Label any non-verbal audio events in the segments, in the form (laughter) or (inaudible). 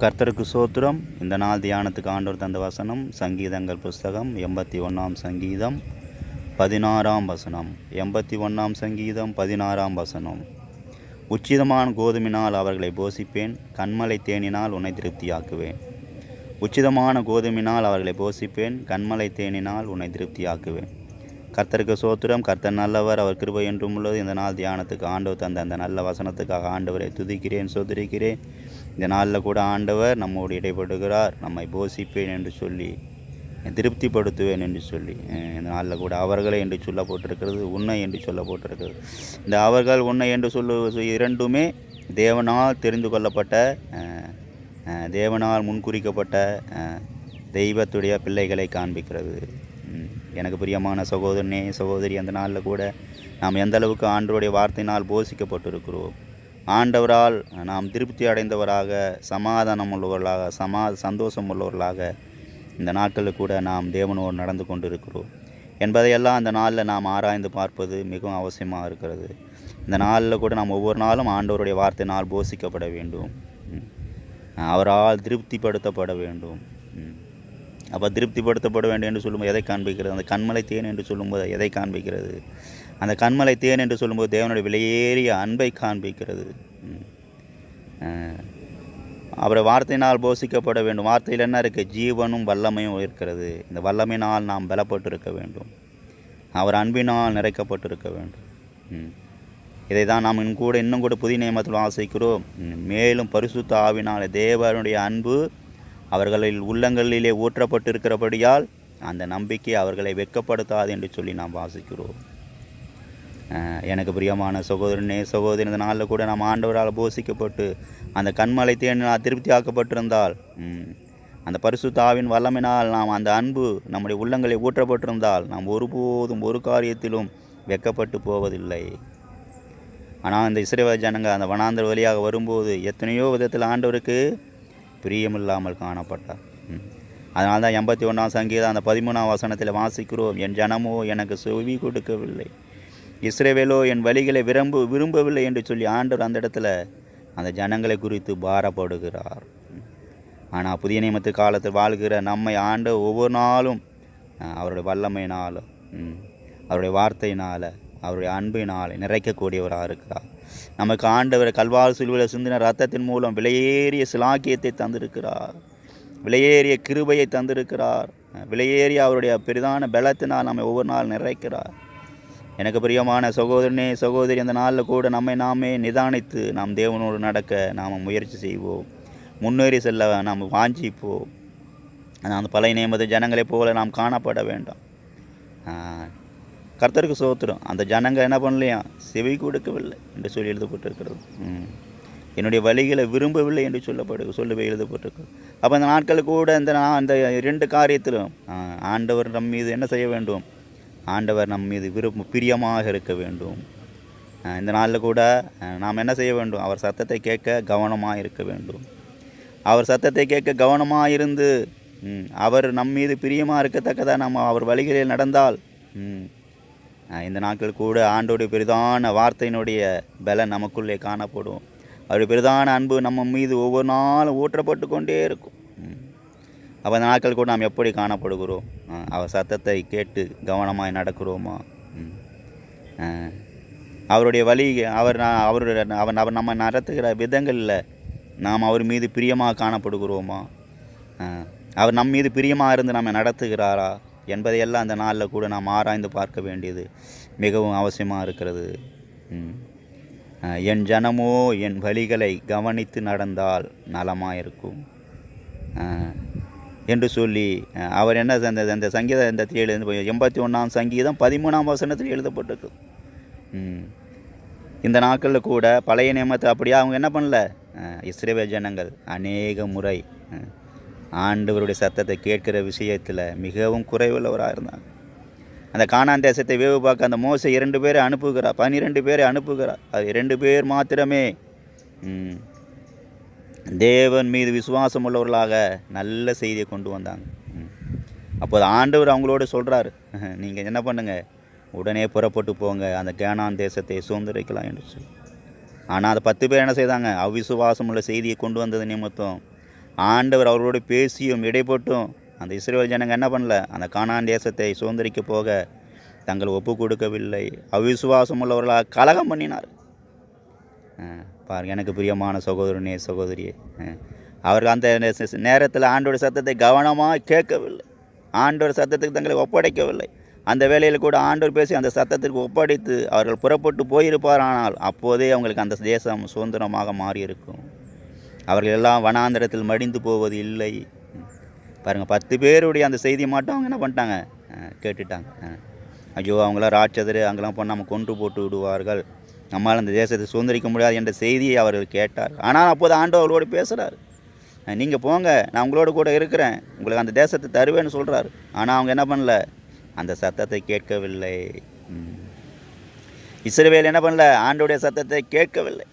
கர்த்தருக்கு சோத்திரம். இந்த நாள் தியானத்துக்கு ஆண்டவர் தந்த வசனம் சங்கீதங்கள் புஸ்தகம் எண்பத்தி ஒன்றாம் சங்கீதம் பதினாறாம் வசனம். எண்பத்தி ஒன்றாம் சங்கீதம் பதினாறாம் வசனம். உச்சிதமான கோதுமினால் அவர்களை போசிப்பேன் கண்மலை தேனினால் உன்னை திருப்தியாக்குவேன். உச்சிதமான கோதுமினால் அவர்களை போசிப்பேன் கண்மலை தேனினால் உன்னை திருப்தியாக்குவேன். கர்த்தருக்கு சோத்திரம் கர்த்தர் நல்லவர் அவர் கிருபை என்றும் உள்ளது. இந்த நாள் தியானத்துக்கு ஆண்டவர் தந்த அந்த நல்ல வசனத்துக்காக ஆண்டவரை துதிக்கிறேன் சோதரிக்கிறேன் இந்த நாளில் கூட ஆண்டவர் நம்மோடு இடைப்படுகிறார் நம்மை போசிப்பேன் என்று சொல்லி திருப்திப்படுத்துவேன் என்று சொல்லி இந்த நாளில் கூட அவர்களை என்று சொல்ல போட்டிருக்கிறது உன்னை என்று சொல்ல போட்டிருக்கிறது இந்த அவர்கள் உன்னை என்று சொல்லு இரண்டுமே தேவனால் தெரிந்து கொள்ளப்பட்ட தேவனால் முன்குறிக்கப்பட்ட தெய்வத்துடைய பிள்ளைகளை காண்பிக்கிறது. எனக்கு பிரியமான சகோதரனே சகோதரி அந்த நாளில் கூட நாம் எந்த அளவுக்கு ஆண்டவருடைய வார்த்தையினால் போஷிக்கப்பட்டிருக்கிறோம் ஆண்டவரால் நாம் திருப்தி அடைந்தவராக சமாதானம் உள்ளவர்களாக சமா சந்தோஷம் உள்ளவர்களாக இந்த நாட்களில் கூட நாம் தேவனோடு நடந்து கொண்டிருக்கிறோம். என்பதையெல்லாம் அந்த நாளில் நாம் ஆராய்ந்து பார்ப்பது மிகவும் அவசியமாக இருக்கிறது. இந்த நாளில் கூட நாம் ஒவ்வொரு நாளும் ஆண்டவருடைய வார்த்தையினால் போஷிக்கப்பட வேண்டும். அவரால் திருப்திப்படுத்தப்பட வேண்டும். ம். அப்போ திருப்திப்படுத்தப்பட வேண்டும் என்று சொல்லும்போது எதை காண்பிக்கிறது? அந்த கண்மலை தேன் என்று சொல்லும்போது எதை காண்பிக்கிறது? அந்த கண்மலை தேன் என்று சொல்லும்போது தேவனுடைய விலையேறிய அன்பை காண்பிக்கிறது. அவரை வார்த்தையினால் போஷிக்கப்பட வேண்டும். வார்த்தையில் என்ன இருக்குது ஜீவனும் வல்லமையும் இருக்கிறது. இந்த வல்லமையினால் நாம் பலப்பட்டு இருக்க வேண்டும். அவர் அன்பினால் நிறைக்கப்பட்டிருக்க வேண்டும். இதை தான் நாம் இன்னும் கூட இன்னும் கூட புதிய நியமத்தில் ஆசைக்கிறோம் மேலும் பரிசுத்த ஆவினால் தேவனுடைய அன்பு அவர்களில் உள்ளங்களிலே ஊற்றப்பட்டிருக்கிறபடியால் அந்த நம்பிக்கை அவர்களை வெட்கப்படுத்தாது என்று சொல்லி நாம் வாசிக்கிறோம். எனக்கு பிரியமான சகோதரனே சகோதரி இந்த நாளில் கூட நாம் ஆண்டவரால் போஷிக்கப்பட்டு அந்த கண்மலை தேனினால் திருப்தி ஆக்கப்பட்டிருந்தால் அந்த பரிசுத்தாவின் வல்லமினால் நாம் அந்த அன்பு நம்முடைய உள்ளங்களில் ஊற்றப்பட்டிருந்தால் நாம் ஒருபோதும் ஒரு காரியத்திலும் வெக்கப்பட்டு போவதில்லை. ஆனால் இந்த இஸ்ரேவ ஜனங்க அந்த வனாந்தர் வழியாக வரும்போது எத்தனையோ விதத்தில் ஆண்டவருக்கு பிரியமில்லாமல் காணப்பட்டார். அதனால் அதனால தான் எண்பத்தி ஒன்றாம் சங்கீதம் அந்த பதிமூணாம் வசனத்தில் வாசிக்கிறோம் என் ஜனமோ எனக்கு செவி கொடுக்கவில்லை. இஸ்ரேவேலோ என் வழிகளை விரும்ப விரும்பவில்லை என்று சொல்லி ஆண்டவர் அந்த இடத்துல அந்த ஜனங்களை குறித்து பாரப்படுகிறார். ஆனால் புதிய நியமத்து காலத்தில் வாழ்கிற நம்மை ஆண்டு ஒவ்வொரு நாளும் அவருடைய வல்லமையினால் அவருடைய வார்த்தையினால் அவருடைய அன்பினால் நிறைக்கக்கூடியவராக இருக்கிறார். நமக்கு ஆண்டவர் கல்வார் சிலுவையில் சிந்தின ரத்தத்தின் மூலம் விலையேறிய சிலாக்கியத்தை தந்திருக்கிறார். விலையேறிய கிருபையை தந்திருக்கிறார். விலையேறிய அவருடைய பெரிதான பலத்தினால் நம்மை ஒவ்வொரு நாள் நிறைக்கிறார். எனக்கு பிரியமான சகோதரனே சகோதரி அந்த நாளில் கூட நம்மை நாமே நிதானித்து நாம் தேவனோடு நடக்க நாம் முயற்சி செய்வோம். முன்னேறி செல்ல நாம் வாஞ்சிப்போம். அந்த பழைய நியமத ஜனங்களைப் போல நாம் காணப்பட வேண்டாம். கர்த்தருக்கு சோத்துடும் அந்த ஜனங்க என்ன பண்ணலையா? செவி கொடுக்கவில்லை என்று சொல்லி எழுதப்பட்டிருக்கிறது. ம். என்னுடைய வழிகளை விரும்பவில்லை என்று சொல்லப்படு சொல்லவே எழுதப்பட்டிருக்கிறது. அப்போ அந்த நாட்கள் கூட இந்த நா- அந்த இரண்டு காரியத்திலும் ஆண்டவர் நம் மீது என்ன செய்ய வேண்டும்? ஆண்டவர் நம் மீது விரும்ப பிரியமாக இருக்க வேண்டும். இந்த நாளில் கூட நாம் என்ன செய்ய வேண்டும்? அவர் சத்தத்தை கேட்க கவனமாக இருக்க வேண்டும். அவர் சத்தத்தை கேட்க கவனமாக இருந்து அவர் நம் மீது பிரியமாக இருக்கத்தக்கதாக நம்ம அவர் வழிகளில் நடந்தால் ம், இந்த நாட்கள் கூட ஆண்டோடைய பெரிதான வார்த்தையினுடைய பலன் நமக்குள்ளே காணப்படும். அவருடைய பெரிதான அன்பு நம்ம மீது ஒவ்வொரு நாளும் ஊற்றப்பட்டு கொண்டே இருக்கும். ம். அப்போ அந்த நாட்கள் கூட நாம் எப்படி காணப்படுகிறோம்? அவர் சத்தத்தை கேட்டு கவனமாய் நடக்கிறோமா? ம். அவருடைய வழி அவர் அவருடைய அவர் அவர் நம்ம நடத்துகிற விதங்களில் நாம் அவர் மீது பிரியமாக காணப்படுகிறோமா? அவர் நம் மீது பிரியமாக இருந்து நம்ம நடத்துகிறாரா? என்பதையெல்லாம் அந்த நாளில் கூட நாம் ஆராய்ந்து பார்க்க வேண்டியது மிகவும் அவசியமாக இருக்கிறது. என் ஜனமோ என் வழிகளை கவனித்து நடந்தால் நலமாக இருக்கும் என்று சொல்லி அவர் என்ன அந்த அந்த சங்கீத இந்த எழுந்து எண்பத்தி ஒன்றாம் சங்கீதம் பதிமூணாம் வசனத்தில் எழுதப்பட்டிருக்கு. ம். இந்த நாட்களில் கூட பழைய நியமத்தை அப்படியே அவங்க என்ன பண்ணல? இஸ்ரேவே ஜனங்கள் அநேக முறை ஆண்டவருடைய சத்தத்தை கேட்கிற விஷயத்தில் மிகவும் குறைவுள்ளவராக இருந்தாங்க அந்த காணான் தேசத்தை வேவு பார்க்க அந்த மோசை இரண்டு பேரை அனுப்புகிறா பன்னிரெண்டு பேரை அனுப்புகிறா அது இரண்டு பேர் மாத்திரமே. தேவன் மீது விசுவாசம் உள்ளவர்களாக நல்ல செய்தியை கொண்டு வந்தாங்க. அப்போது ஆண்டவர் அவங்களோட சொல்கிறாரு (laughs) நீங்கள் என்ன பண்ணுங்கள் உடனே புறப்பட்டு போங்க அந்த கேனான் தேசத்தை சுதந்திரிக்கலாம் என்று சொல்லி. ஆனால் அதை பத்து பேர் என்ன செய்தாங்க? அவிசுவாசம் உள்ள செய்தியை கொண்டு வந்தது நிமித்தம் ஆண்டவர் அவர்களோடு பேசியும் இடைப்பட்டும். அந்த இஸ்ரேல் ஜனங்க என்ன பண்ணல? அந்த கானான் தேசத்தை சுதந்திரிக்க போக தங்கள் ஒப்பு கொடுக்கவில்லை. அவிசுவாசம் உள்ளவர்களாக கலகம் பண்ணினார் பாருங்க எனக்கு பிரியமான சகோதரனே சகோதரியே. அவர்கள் அந்த நேரத்தில் ஆண்டோட சத்தத்தை கவனமாக கேட்கவில்லை. ஆண்டோர் சத்தத்துக்கு தங்களை ஒப்படைக்கவில்லை. அந்த வேலையில் கூட ஆண்டோர் பேசி அந்த சத்தத்திற்கு ஒப்படைத்து அவர்கள் புறப்பட்டு போயிருப்பார். ஆனால் அப்போதே அவங்களுக்கு அந்த தேசம் சுதந்திரமாக மாறியிருக்கும். அவர்கள் எல்லாம் வனாந்திரத்தில் மடிந்து போவது இல்லை. பாருங்கள் பத்து பேருடைய அந்த செய்தி மட்டும் அவங்க என்ன பண்ணிட்டாங்க? கேட்டுட்டாங்க. ஐயோ அவங்களாம் ராட்சதர் அங்கெல்லாம் போய் நம்ம கொன்று போட்டு விடுவார்கள். நம்மால் அந்த தேசத்தை சுதந்திரிக்க முடியாது என்ற செய்தியை அவர்கள் கேட்டார். ஆனால் அப்போது ஆண்டவர் அவர்களோடு பேசுகிறார் நீங்கள் போங்க நான் உங்களோட கூட இருக்கிறேன். உங்களுக்கு அந்த தேசத்தை தருவேன்னு சொல்கிறாரு ஆனால் அவங்க என்ன பண்ணல? அந்த சத்தத்தை கேட்கவில்லை. ம். என்ன பண்ணல? ஆண்டோடைய சத்தத்தை கேட்கவில்லை.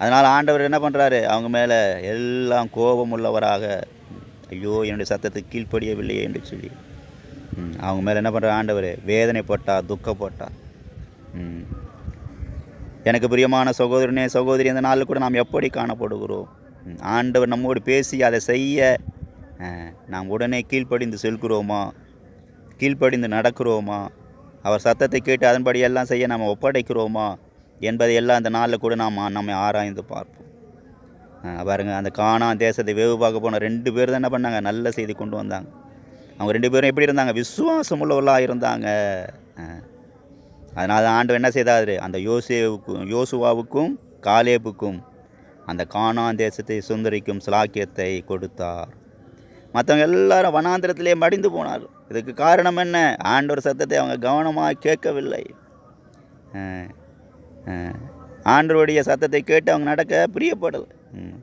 அதனால் ஆண்டவர் என்ன பண்ணுறாரு அவங்க மேலே எல்லாம் கோபம் உள்ளவராக ஐயோ என்னுடைய சத்தத்துக்கு கீழ்ப்படியவில்லையே என்று சொல்லி அவங்க மேலே என்ன பண்ணுற ஆண்டவர்? வேதனைப்பட்டார் துக்கப்பட்டார் ம். எனக்கு பிரியமான சகோதரனே சகோதரி இந்த நாளில் கூட நாம் எப்படி காணப்படுகிறோம்? ஆண்டவர் நம்மோடு பேசி அதை செய்ய நாம் உடனே கீழ்ப்படிந்து செல்கிறோமா? கீழ்ப்படிந்து நடக்கிறோமா? அவர் சத்தத்தை கேட்டு அதன்படி எல்லாம் செய்ய நாம் ஒப்படைக்கிறோமா? என்பதை எல்லாம் அந்த நாளில் கூட நாம் நம்மை ஆராய்ந்து பார்ப்போம். பாருங்கள் அந்த காணா தேசத்தை வேவு பார்க்க போன ரெண்டு பேர் தான் என்ன பண்ணாங்க? நல்ல செய்தி கொண்டு வந்தாங்க. அவங்க ரெண்டு பேரும் எப்படி இருந்தாங்க? விசுவாசம் உள்ளவர்களாக இருந்தாங்க அதனால் ஆண்டு என்ன செய்தாரு? அந்த யோசேவுக்கும் யோசுவாவுக்கும் காலேபுக்கும் அந்த காணான் தேசத்தை சுந்தரிக்கும் சிலாக்கியத்தை கொடுத்தார். மற்றவங்க எல்லாரும் வனாந்திரத்திலே மடிந்து போனார் இதுக்கு காரணம் என்ன? ஆண்டவர் சத்தத்தை அவங்க கவனமாக கேட்கவில்லை. ஆண்டவருடைய சத்தத்தை கேட்டு அவங்க நடக்க பிரியப்படலை. ம்.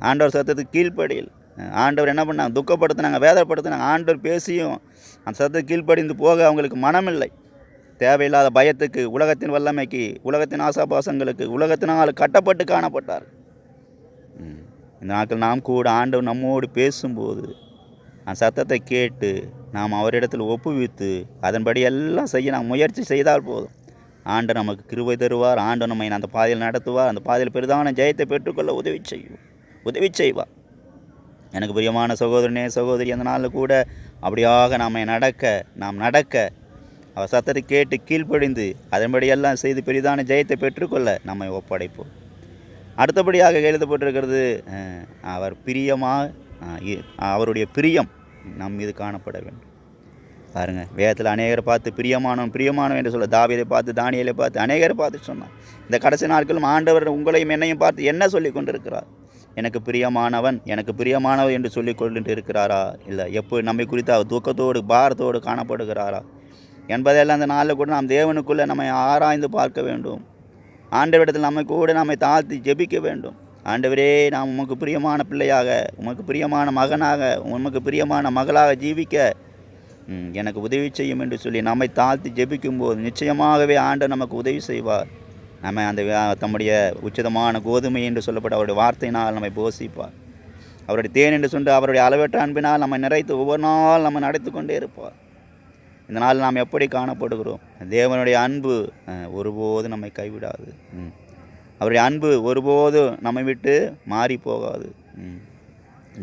ஆண்டவர் சத்தத்துக்கு கீழ்ப்படியில். ஆண்டவர் என்ன பண்ணாங்க? துக்கப்படுத்தினாங்க வேதப்படுத்தினாங்க ஆண்டவர் பேசியும் அந்த சத்தத்துக்கு கீழ்ப்படிந்து போக அவங்களுக்கு மனமில்லை. தேவையில்லாத பயத்துக்கு உலகத்தின் வல்லமைக்கு உலகத்தின் ஆசாபாசங்களுக்கு உலகத்தினால் கட்டப்பட்டு காணப்பட்டார். இந்த நாட்கள் நாம் கூட ஆண்டவர் நம்மோடு பேசும்போது அந்த சத்தத்தை கேட்டு நாம் அவரிடத்தில் ஒப்புவித்து அதன்படி எல்லாம் செய்ய நாம் முயற்சி செய்தால் போதும். ஆண்டு நமக்கு கிருபை தருவார். ஆண்டு நம்மை அந்த பாதையில் நடத்துவார். அந்த பாதையில் பெரிதான ஜெயத்தை பெற்றுக்கொள்ள உதவி செய்யும் உதவி செய்வார் எனக்கு பிரியமான சகோதரனே சகோதரி அந்த நாளில் கூட அப்படியாக நாம் நடக்க நாம் நடக்க அவர் சத்தத்தை கேட்டு கீழ்ப்படிந்து அதன்படியெல்லாம் செய்து பெரிதான ஜெயத்தை பெற்றுக்கொள்ள நம்மை ஒப்படைப்போம். அடுத்தபடியாக எழுதப்பட்டிருக்கிறது அவர் பிரியமாக இ- அவருடைய பிரியம் நம் மீது காணப்பட வேண்டும். பாருங்கள் வேதத்தில் அநேகரை பார்த்து பிரியமானவன் பிரியமானவன் என்று சொல்ல தாவியதை பார்த்து தானியலை பார்த்து அநேகரை பார்த்து சொன்னான். இந்த கடைசி நாட்களும் ஆண்டவர் உங்களையும் என்னையும் பார்த்து என்ன சொல்லி கொண்டிருக்கிறார்? எனக்கு பிரியமானவன் எனக்கு பிரியமானவன் என்று சொல்லி கொண்டு இருக்கிறாரா இல்லை எப்போ நம்மை குறித்து அவர் துக்கத்தோடு பாரத்தோடு காணப்படுகிறாரா? என்பதெல்லாம் அந்த நாளில் கூட நாம் தேவனுக்குள்ளே நம்மை ஆராய்ந்து பார்க்க வேண்டும். ஆண்டவரிடத்தில் நம்மை கூட நம்மை தாழ்த்தி ஜெபிக்க வேண்டும். ஆண்டவரே நாம் உமக்கு பிரியமான பிள்ளையாக உமக்கு பிரியமான மகனாக உமக்கு பிரியமான மகளாக ஜீவிக்க எனக்கு உதவி செய்யும் என்று சொல்லி நம்மை தாழ்த்தி ஜெபிக்கும்போது நிச்சயமாகவே ஆண்டவர் நமக்கு உதவி செய்வார். நம்ம அந்த தம்முடைய உச்சிதமான கோதுமை என்று சொல்லப்பட்ட அவருடைய வார்த்தையினால் நம்மை போஷிப்பார். அவருடைய தேன் என்று சொன்று அவருடைய அளவற்ற அன்பினால் நம்மை நிறைத்து ஒவ்வொரு நாள் நம்ம நடத்தி கொண்டே இருப்பார். இந்த நாள் நாம் எப்படி காணப்படுகிறோம்? தேவனுடைய அன்பு ஒருபோது நம்மை கைவிடாது. ம். அவருடைய அன்பு ஒருபோதும் நம்மை விட்டு மாறி போகாது.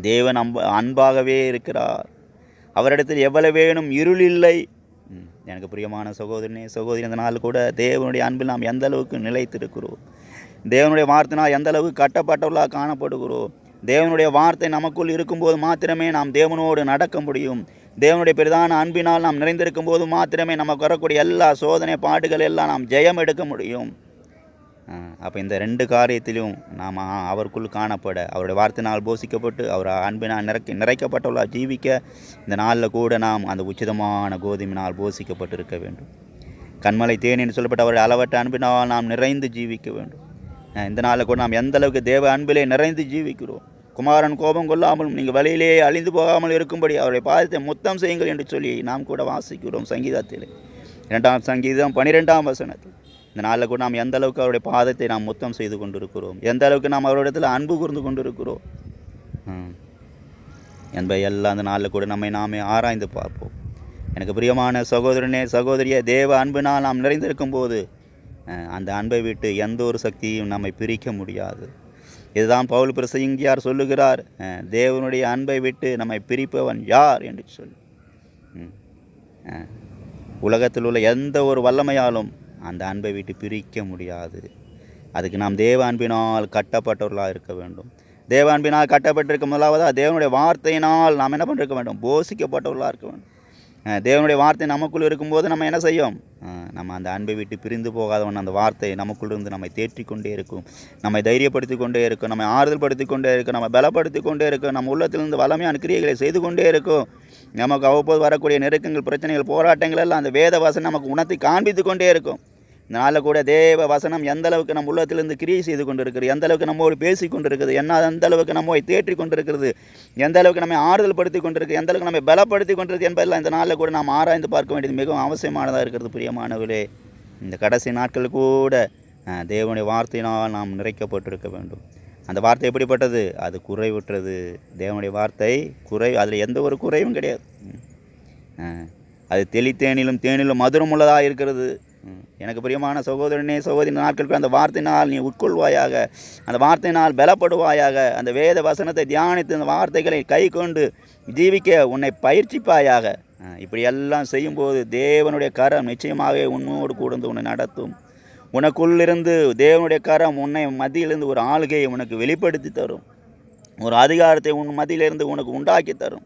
தேவன் அன்பு அன்பாகவே இருக்கிறார். அவரிடத்தில் எவ்வளவேனும் இருள் இல்லை எனக்கு பிரியமான சகோதரனே சகோதரி இந்த நாள் கூட தேவனுடைய அன்பில் நாம் எந்த அளவுக்கு நிலைத்திருக்கிறோம்? தேவனுடைய வார்த்தைனால் எந்த அளவுக்கு கட்டப்பட்டவர்களாக காணப்படுகிறோம்? தேவனுடைய வார்த்தை நமக்குள் இருக்கும்போது மாத்திரமே நாம் தேவனோடு நடக்க முடியும். தேவனுடைய பெரிதான அன்பினால் நாம் நிறைந்திருக்கும் போது மாத்திரமே நமக்கு வரக்கூடிய எல்லா சோதனை பாடுகள் எல்லாம் நாம் ஜெயம் எடுக்க முடியும். அப்போ இந்த ரெண்டு காரியத்திலும் நாம் அவருக்குள் காணப்பட அவருடைய வார்த்தையினால் போஷிக்கப்பட்டு அவர் அன்பினால் நிறக்க நிறைக்கப்பட்டுள்ள ஜீவிக்க இந்த நாளில் கூட நாம் அந்த உச்சிதமான கோதுமையினால் போஷிக்கப்பட்டிருக்க வேண்டும். கண்மலை தேன் என்று சொல்லப்பட்ட அவருடைய அளவற்ற அன்பினால் நாம் நிறைந்து ஜீவிக்க வேண்டும். இந்த நாளில் கூட நாம் எந்த அளவுக்கு தேவ அன்பிலே நிறைந்து ஜீவிக்கிறோம். குமாரன் கோபம் கொள்ளாமலும் நீங்கள் வழியிலே அழிந்து போகாமல் இருக்கும்படி அவருடைய பாதத்தை முத்தம் செய்யுங்கள் என்று சொல்லி நாம் கூட வாசிக்கிறோம் சங்கீதத்தில். இரண்டாம் சங்கீதம் பனிரெண்டாம் வசனத்தில். இந்த நாளில் கூட நாம் எந்த அளவுக்கு அவருடைய பாதத்தை நாம் முத்தம் செய்து கொண்டிருக்கிறோம்? எந்த அளவுக்கு நாம் அவரிடத்தில் அன்பு கூர்ந்து கொண்டிருக்கிறோம்? என்ப என்பதை எல்லாம் அந்த நாளில் கூட நம்மை நாமே ஆராய்ந்து பார்ப்போம். எனக்கு பிரியமான சகோதரனே சகோதரியே தேவ அன்பினால் நாம் நிறைந்திருக்கும் போது அந்த அன்பை விட்டு எந்த ஒரு சக்தியும் நம்மை பிரிக்க முடியாது. இதுதான் பவுல் பிரசங்கியார் சொல்லுகிறார்? தேவனுடைய அன்பை விட்டு நம்மை பிரிப்பவன் யார் என்று சொல் உலகத்தில் உள்ள எந்த ஒரு வல்லமையாலும் அந்த அன்பை விட்டு பிரிக்க முடியாது. அதுக்கு நாம் தேவ அன்பினால் கட்டப்பட்டவர்களாக இருக்க வேண்டும். தேவ அன்பினால் கட்டப்பட்டிருக்க முதலாவதாக தேவனுடைய வார்த்தையினால் நாம் என்ன பண்ணிருக்க வேண்டும்? போஷிக்கப்பட்டவர்களாக இருக்க வேண்டும். தேவனுடைய வார்த்தை நமக்குள் இருக்கும்போது நம்ம என்ன செய்யும்? நம்ம அந்த அன்பை விட்டு பிரிந்து போகாதவன் அந்த வார்த்தை நமக்குள் இருந்து நம்மை தேற்றி கொண்டே இருக்கும். நம்மை தைரியப்படுத்தி கொண்டே இருக்கும். நம்மை ஆறுதல் படுத்தி கொண்டே இருக்கும். நம்ம பலப்படுத்தி கொண்டே இருக்கும். நம்ம உள்ளத்திலிருந்து வளமையான கிரியைகளை செய்து கொண்டே இருக்கும். நமக்கு அவ்வப்போது வரக்கூடிய நெருக்கங்கள் பிரச்சனைகள் போராட்டங்கள் எல்லாம் அந்த வேத வாசனை நமக்கு உணர்த்தி காண்பித்து கொண்டே இருக்கும். இந்த நாளில் கூட தேவ வசனம் எந்த அளவுக்கு நம்ம உள்ளத்திலிருந்து கிரியை செய்து கொண்டிருக்கிறது? எந்த அளவுக்கு நம்மோடு பேசி கொண்டிருக்கிறது? என்ன எந்த அளவுக்கு நம்மை தேற்றி கொண்டிருக்கிறது? எந்த அளவுக்கு நம்மை ஆறுதல் படுத்தி கொண்டிருக்கு? எந்த அளவுக்கு நம்மை பலப்படுத்தி கொண்டிருக்கு என்பதெல்லாம் இந்த நாளில் கூட நாம் ஆராய்ந்து பார்க்க வேண்டியது மிகவும் அவசியமானதாக இருக்கிறது பிரியமானவர்களே. இந்த கடைசி நாட்கள் கூட தேவனுடைய வார்த்தையினால் நாம் நிறைக்கப்பட்டிருக்க வேண்டும். அந்த வார்த்தை எப்படிப்பட்டது? அது குறைவுற்றது. தேவனுடைய வார்த்தை குறை அதில் எந்த ஒரு குறைவும் கிடையாது. அது தெளித்தேனிலும் தேனிலும் மதுரம் உள்ளதாக இருக்கிறது. எனக்கு பிரியமான சகோதரனே சகோதரி நாட்களுக்கு அந்த வார்த்தையினால் நீ உட்கொள்வாயாக அந்த வார்த்தையினால் பலப்படுவாயாக அந்த வேத வசனத்தை தியானித்து அந்த வார்த்தைகளை கை கொண்டு ஜீவிக்க உன்னை பயிற்சிப்பாயாக. இப்படியெல்லாம் செய்யும்போது தேவனுடைய கரம் நிச்சயமாகவே உன்னோடு கூர்ந்து உன்னை நடத்தும். உனக்குள்ளிருந்து தேவனுடைய கரம் உன்னை மத்தியிலிருந்து ஒரு ஆளுகையை உனக்கு வெளிப்படுத்தி தரும். ஒரு அதிகாரத்தை உன் மத்தியிலிருந்து உனக்கு உண்டாக்கி தரும்.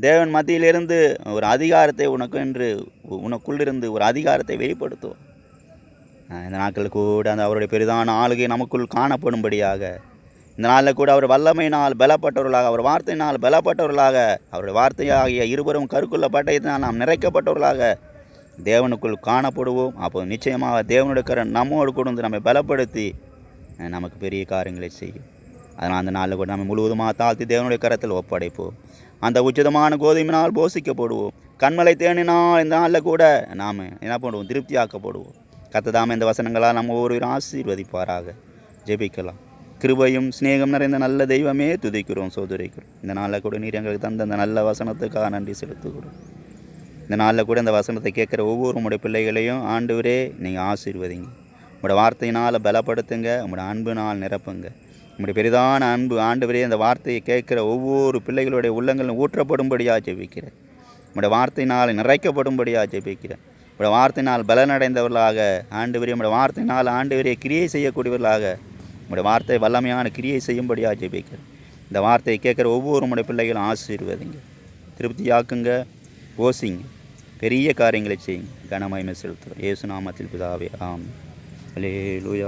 தேவன் மத்தியிலிருந்து ஒரு அதிகாரத்தை உனக்கு என்று உனக்குள்ளிருந்து ஒரு அதிகாரத்தை வெளிப்படுத்தும் இந்த நாட்கள் கூட அந்த அவருடைய பெரிதான ஆளுகை நமக்குள் காணப்படும்படியாக இந்த நாளில் கூட அவர் வல்லமையினால் பலப்பட்டவர்களாக அவர் வார்த்தையினால் பலப்பட்டவர்களாக அவருடைய வார்த்தையாகிய இருவரும் கருக்குள்ள பட்டயத்தினால் நாம் நிறைக்கப்பட்டவர்களாக தேவனுக்குள் காணப்படுவோம். அப்போது நிச்சயமாக தேவனுடைய கரன் நம்மோடு கூட வந்து நம்மை பலப்படுத்தி நமக்கு பெரிய காரியங்களை செய்யும். அதனால் அந்த நாளில் கூட நம்ம முழுவதுமாக தாழ்த்தி தேவனுடைய கரத்தில் ஒப்படைப்போம். அந்த உச்சிதமான கோதுமையினால் போஷிக்கப்படுவோம். கண்மலை தேனினால் இந்த நாளில் கூட நாம் என்ன பண்ணுவோம்? திருப்தியாக்கப்படுவோம். கத்ததாம இந்த வசனங்களால் நம்ம ஒவ்வொருவரும் ஆசீர்வதிப்பாராக. ஜெபிக்கலாம். கிருபையும் சிநேகம் நிறைந்த நல்ல தெய்வமே துதிக்கிறோம் சோதுரைக்கிறோம். இந்த நாளில் கூட நீர் எங்களுக்கு தந்த அந்த நல்ல வசனத்துக்காக நன்றி செலுத்துகிறோம். இந்த நாளில் கூட இந்த வசனத்தை கேட்குற ஒவ்வொரு உடைய பிள்ளைகளையும் ஆண்டவரே நீங்கள் ஆசீர்வதிங்க. உங்களோட வார்த்தையினால் பலப்படுத்துங்க உங்களோட அன்புனால் நிரப்புங்க. உங்களுடைய பெரிதான அன்பு ஆண்டவரே அந்த வார்த்தையை கேட்குற ஒவ்வொரு பிள்ளைகளுடைய உள்ளங்களும் ஊற்றப்படும்படியாக ஜெபிக்கிறேன். உங்களுடைய வார்த்தையினால் நிறைக்கப்படும்படியாக ஜெபிக்கிறேன். உங்களுடைய வார்த்தையினால் பலனடைந்தவர்களாக ஆண்டவரே உங்களுடைய வார்த்தையினால் ஆண்டவரே கிரியை செய்யக்கூடியவர்களாக உங்களுடைய வார்த்தை வல்லமையான கிரியை செய்யும்படியாக ஜெபிக்கிறேன். இந்த வார்த்தையை கேட்குற ஒவ்வொரு உங்களுடைய பிள்ளைகளும் ஆசீர்வதிங்க. திருப்தியாக்குங்க ஓசிங்க. பெரிய காரியங்களை செய்யுங்க. கனமயமை செலுத்துகிறோம். ஏசு நாமத்தில் பிதாவே ஆம் அல்லேலூயா